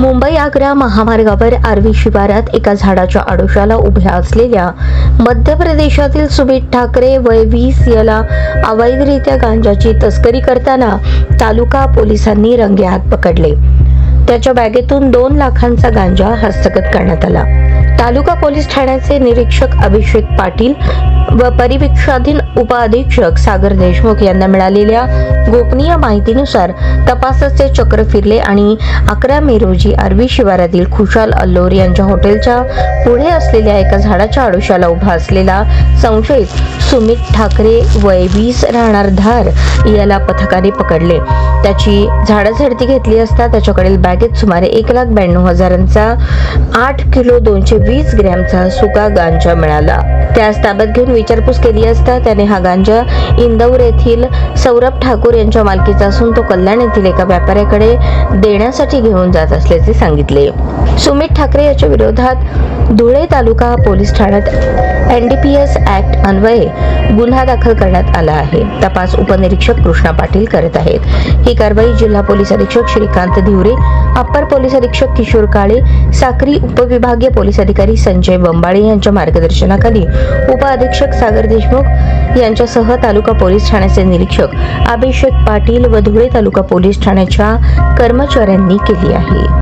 मुंबई आग्रा महामार्गावर आर्वी शिवारात एका झाडाच्या आडोशाला उभ्या असलेल्या मध्य प्रदेशातील सुमित ठाकरे वय वीस याला अवैधरित्या गांजाची तस्करी करताना तालुका पोलिसांनी रंगेहात पकडले. त्याच्या बॅगेतून दोन लाखांचा गांजा हस्तगत करण्यात आला. तालुका पोलीस ठाण्याचे निरीक्षक अभिषेक पाटील व परिवीक्षाधीन उपअधीक्षक सागर देशमुख यांना मिळालेल्या गोपनीय माहितीनुसार तपासाचे चक्र फिरले आणि अकरा मे रोजी अरवी शिवारातील खुशाल अल्लोर यांच्या हॉटेलच्या पुढे असलेल्या एका झाडाच्या आडोशाला उभा असलेला संशयित सुमित ठाकरे वय वीस राहणार धार याला पथकाने पकडले. त्याची झाडाझडती घेतली असता त्याच्याकडील बॅगेत सुमारे एक लाख ब्याण्णव हजारांचा आठ किलो दोनशे वीस ग्रॅमचा सुका गांजा मिळाला. त्यास ताब्यात घेऊन विचारपूस केली असता त्याने हा गांजा इंदौर येथील सौरभ ठाकूर यांच्या मालकीचा असून तो कल्याण येथील एका व्यापाऱ्याकडे देण्यासाठी घेऊन जात असल्याचे सांगितले. सुमित ठाकरे याच्या विरोधात धुळे तालुका पोलीस ठाण्यात N D P S act अन्वये गुन्हा दाखल करण्यात आला आहे. तपास उपनिरीक्षक कृष्णा पाटील करत आहेत. ही कारवाई जिल्हा पोलीस अधीक्षक श्रीकांत धिवरे अप्पर पोलीस अधीक्षक किशोर काळे साक्री उपविभागीय पोलीस अधिकारी संजय बंबाळे यांच्या मार्गदर्शनाखाली उपअधीक्षक सागर देशमुख यांच्यासह तालुका पोलीस ठाण्याचे निरीक्षक अभिषेक पाटील व धुळे तालुका पोलीस ठाण्याच्या कर्मचाऱ्यांनी केली आहे.